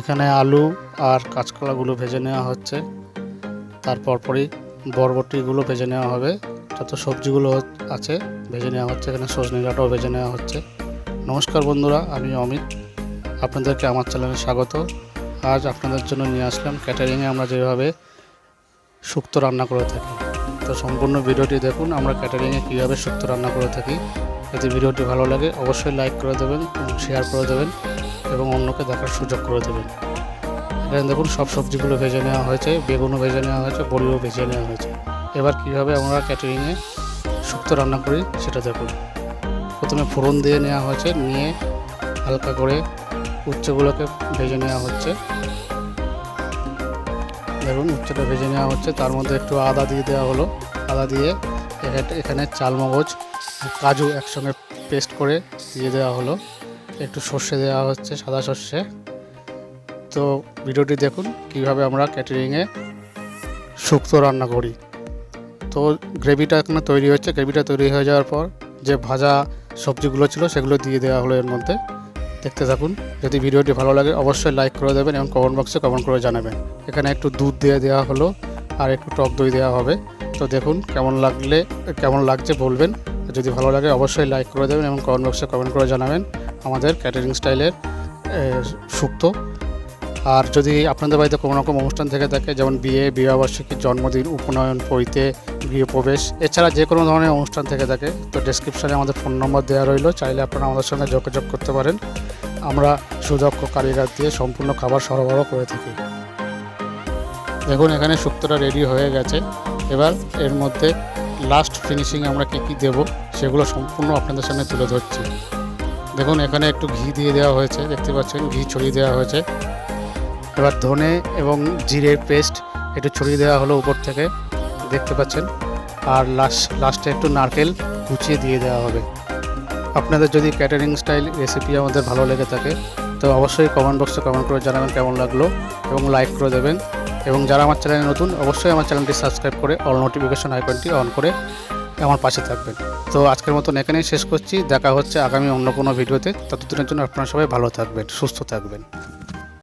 এখানে আলু আর কাঁচকলাগুলো ভেজে নেওয়া হচ্ছে। তারপর পরই বরবটিগুলো ভেজে নেওয়া হবে। যত সবজিগুলো আছে ভেজে নেওয়া হচ্ছে। এখানে সজনে ডাঁটাও ভেজে নেওয়া হচ্ছে। নমস্কার বন্ধুরা, আমি অমিত। আপনাদেরকে আমার চ্যানেলে স্বাগত। আজ আপনাদের জন্য নিয়ে আসলাম ক্যাটারিংয়ে আমরা যেভাবে শুক্তো রান্না করে থাকি। তো সম্পূর্ণ ভিডিওটি দেখুন, আমরা ক্যাটারিংয়ে কীভাবে শুক্তো রান্না করে থাকি। যদি ভিডিওটি ভালো লাগে, অবশ্যই লাইক করে দেবেন এবং শেয়ার করে দেবেন। এবং অন্যকে দেখার সুযোগ করে দেবেন। এখানে দেখুন, সব সবজিগুলো ভেজে নেওয়া হয়েছে, বেগুনও ভেজে নেওয়া হয়েছে, বড়িও ভেজে নেওয়া হয়েছে। এবার কীভাবে আমরা ক্যাটারিংয়ে শুক্তো রান্না করি, সেটা দেখুন। প্রথমে ফোড়ন দিয়ে নেওয়া হয়েছে, নিয়ে হালকা করে উচ্চগুলোকে ভেজে নেওয়া হচ্ছে। দেখুন, উচ্চটা ভেজে নেওয়া হচ্ছে, তার মধ্যে একটু আদা দিয়ে দেওয়া হলো। আদা দিয়ে এখানে- এখানে চালমগজ, কাজু একসঙ্গে পেস্ট করে দিয়ে দেওয়া হলো। একটু সর্ষে দেওয়া হচ্ছে, সাদা সর্ষে। তো ভিডিওটি দেখুন, কীভাবে আমরা ক্যাটারিংয়ে শুক্তো রান্না করি। তো গ্রেভিটা এখানে তৈরি হচ্ছে। গ্রেভিটা তৈরি হয়ে যাওয়ার পর যে ভাজা সবজিগুলো ছিল, সেগুলো দিয়ে দেওয়া হলো এর মধ্যে। দেখতে থাকুন, যদি ভিডিওটি ভালো লাগে, অবশ্যই লাইক করে দেবেন এবং কমেন্ট বক্সে কমেন্ট করে জানাবেন। এখানে একটু দুধ দিয়ে দেওয়া হলো আর একটু টক দই দেওয়া হবে। তো দেখুন, কেমন লাগলে, কেমন লাগছে বলবেন। যদি ভালো লাগে, অবশ্যই লাইক করে দেবেন এবং কমেন্ট বক্সে কমেন্ট করে জানাবেন। আমাদের ক্যাটারিং স্টাইলের শুক্তো আর যদি আপনাদের বাড়িতে কোনো রকম অনুষ্ঠান থেকে থাকে, যেমন বিয়ে, বিবাহবার্ষিকী, জন্মদিন, উপনয়ন পৈতে গৃহপ্রবেশ, এছাড়া যে কোনো ধরনের অনুষ্ঠান থেকে থাকে, তো ডেসক্রিপশানে আমাদের ফোন নম্বর দেওয়া রইল। চাইলে আপনারা আমাদের সঙ্গে যোগাযোগ করতে পারেন। আমরা সুদক্ষ কারিগর দিয়ে সম্পূর্ণ খাবার সরবরাহ করে থাকি। দেখুন, এখানে শুক্তোটা রেডি হয়ে গেছে। এবার এর মধ্যে লাস্ট ফিনিশিং আমরা কী কী দেবো, সেগুলো সম্পূর্ণ আপনাদের সামনে তুলে ধরছি। দেখুন, এখানে একটু ঘি দিয়ে দেওয়া হয়েছে, দেখতে পাচ্ছেন, ঘি ছড়িয়ে দেওয়া হয়েছে। এবার ধনে এবং জিরের পেস্ট একটু ছড়িয়ে দেওয়া হলো উপর থেকে, দেখতে পাচ্ছেন। আর লাস্ট লাস্টে একটু নারকেল কুচিয়ে দিয়ে দেওয়া হবে। আপনাদের যদি ক্যাটারিং স্টাইল রেসিপি আমাদের ভালো লেগে থাকে, তো অবশ্যই কমেন্ট বক্সে কমেন্ট করে জানাবেন কেমন লাগল এবং লাইক করে দেবেন। এবং যারা আমার চ্যানেলে নতুন, অবশ্যই আমার চ্যানেলটি সাবস্ক্রাইব করে অল নোটিফিকেশন আইকনটি অন করে আমার পাশে থাকবেন। তো আজকের মতন এখানেই শেষ করছি। দেখা হচ্ছে আগামী অন্য কোনো ভিডিওতে। ততদিনের জন্য আপনারা সবাই ভালো থাকবেন, সুস্থ থাকবেন।